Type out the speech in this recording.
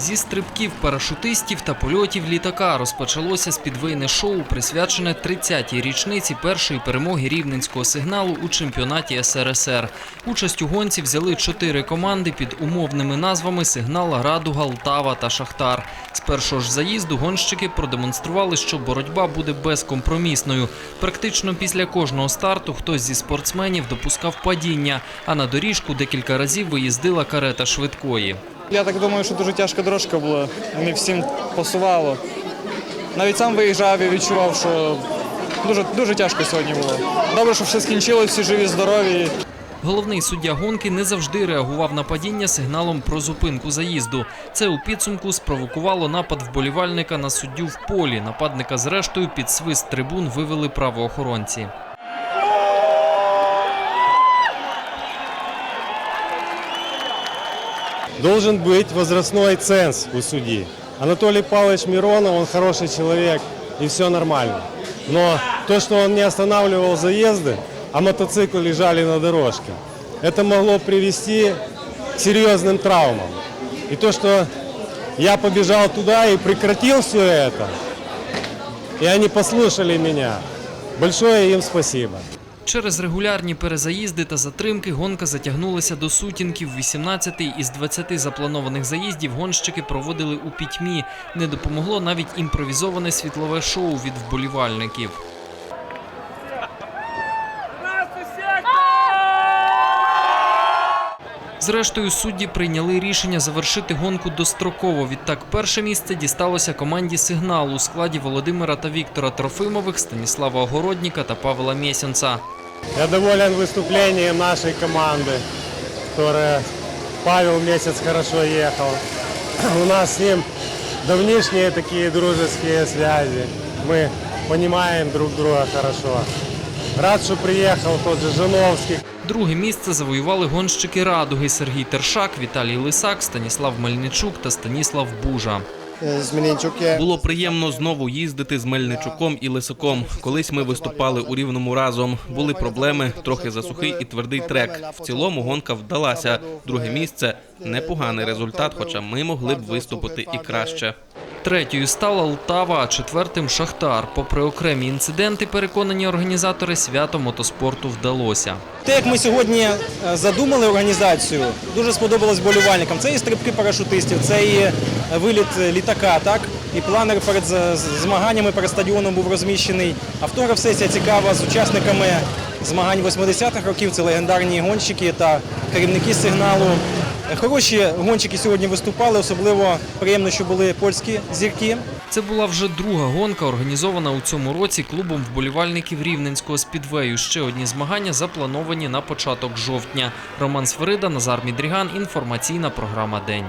Зі стрибків парашутистів та польотів літака розпочалося спідвейне шоу, присвячене 30-й річниці першої перемоги рівненського сигналу у чемпіонаті СРСР. Участь у гонці взяли чотири команди під умовними назвами Сигнал, Радуга, Лтава та Шахтар. З першого ж заїзду гонщики продемонстрували, що боротьба буде безкомпромісною. Практично після кожного старту хтось зі спортсменів допускав падіння, а на доріжку декілька разів виїздила карета швидкої. Я так думаю, що дуже тяжка дорожка була. Не всім посувало. Навіть сам виїжджав і відчував, що дуже, дуже тяжко сьогодні було. Добре, що все скінчилось, всі живі, здорові. Головний суддя гонки не завжди реагував на падіння сигналом про зупинку заїзду. Це у підсумку спровокувало напад вболівальника на суддю в полі. Нападника зрештою під свист трибун вивели правоохоронці. Должен быть возрастной ценз у судьи. Анатолий Павлович Миронов, он хороший человек, и все нормально. Но то, что он не останавливал заезды, а мотоциклы лежали на дорожке, это могло привести к серьезным травмам. И то, что я побежал туда и прекратил все это, и они послушали меня, большое им спасибо. Через регулярні перезаїзди та затримки гонка затягнулася до сутінків. 18-й із 20 запланованих заїздів гонщики проводили у пітьмі. Не допомогло навіть імпровізоване світлове шоу від вболівальників. Зрештою, судді прийняли рішення завершити гонку достроково. Відтак, перше місце дісталося команді сигнал у складі Володимира та Віктора Трофимових, Станіслава Огородніка та Павла Мєсінца. Я доволен выступлением нашей команды, которая Павел месяц хорошо ехал. У нас с ним давнишние такие дружеские связи. Мы понимаем друг друга хорошо. Рад, что приехал тот же Жановский. Друге місце завоювали гонщики Радуги Сергій Тершак, Віталій Лисак, Станіслав Мельничук та Станіслав Бужа. Змінінчук є. Було приємно знову їздити з Мельничуком і Лисаком. Колись ми виступали у рівному разом. Були проблеми, трохи засухий і твердий трек. В цілому гонка вдалася. Друге місце непоганий результат, хоча ми могли б виступити і краще. Третьою стала Лтава, а четвертим Шахтар. Попри окремі інциденти, переконані організатори свято мотоспорту вдалося. Те, як ми сьогодні е, задумали організацію, дуже сподобалось болівальникам. Це і стрибки парашутистів, це і е, виліт літака, так і планер перед змаганнями перед стадіоном був розміщений. Автограф-сесія цікава з учасниками змагань 80-х років. Це легендарні гонщики та керівники сигналу. Хороші гонщики сьогодні виступали. Особливо приємно, що були польські зірки. Це була вже друга гонка, організована у цьому році клубом вболівальників Рівненського спідвею. Ще одні змагання заплановані на початок жовтня. Роман Сверида, Назар Мідріган. Інформаційна програма День.